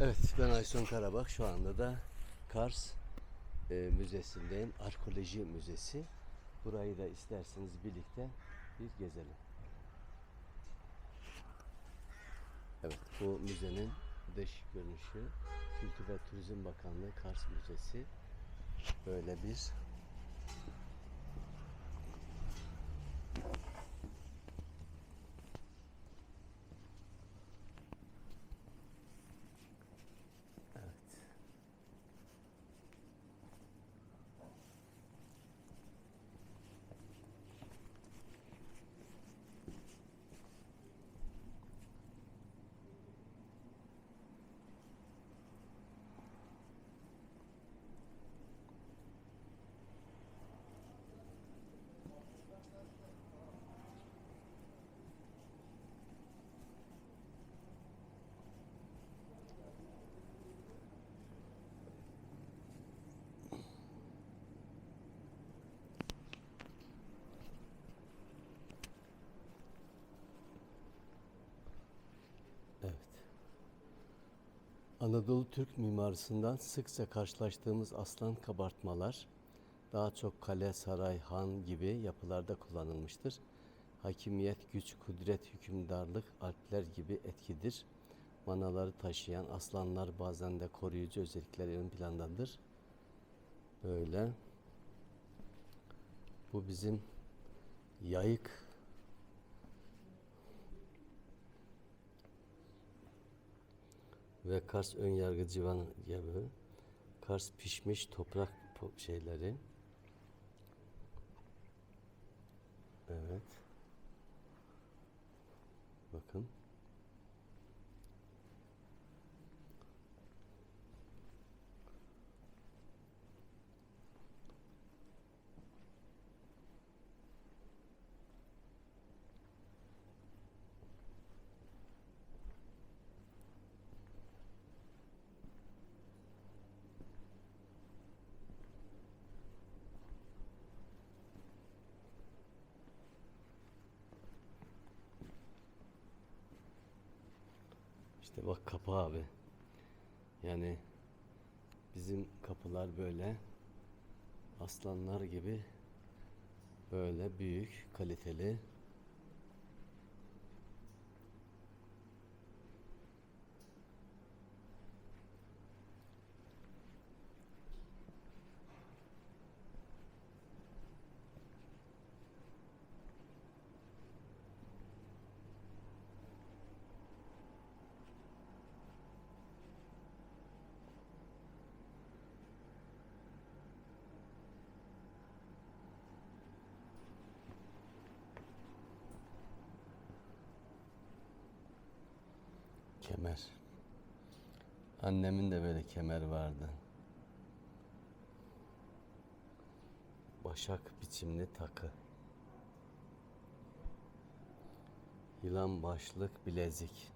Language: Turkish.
Evet ben Ayson Karabak şu anda da Kars e, Müzesi'ndeyim. Arkeoloji Müzesi. Burayı da isterseniz birlikte bir gezelim. Evet bu müzenin dış görünüşü Kültür ve Turizm Bakanlığı Kars Müzesi. Böyle bir evet. Evet. Anadolu Türk mimarisinden sıkça karşılaştığımız aslan kabartmalar daha çok kale, saray, han gibi yapılarda kullanılmıştır. Hakimiyet, güç, kudret, hükümdarlık, alpler gibi etkidir. Manaları taşıyan aslanlar bazen de koruyucu özellikler ön plandadır. Böyle. Bu bizim yayık ve Kars ön yargı civan gibi Kars pişmiş toprak şeyleri. Evet. Bakın. İşte bak kapı abi. Yani bizim kapılar böyle aslanlar gibi böyle büyük, kaliteli. Kemer. Annemin de böyle kemer vardı. Başak biçimli takı. Yılan başlık bilezik.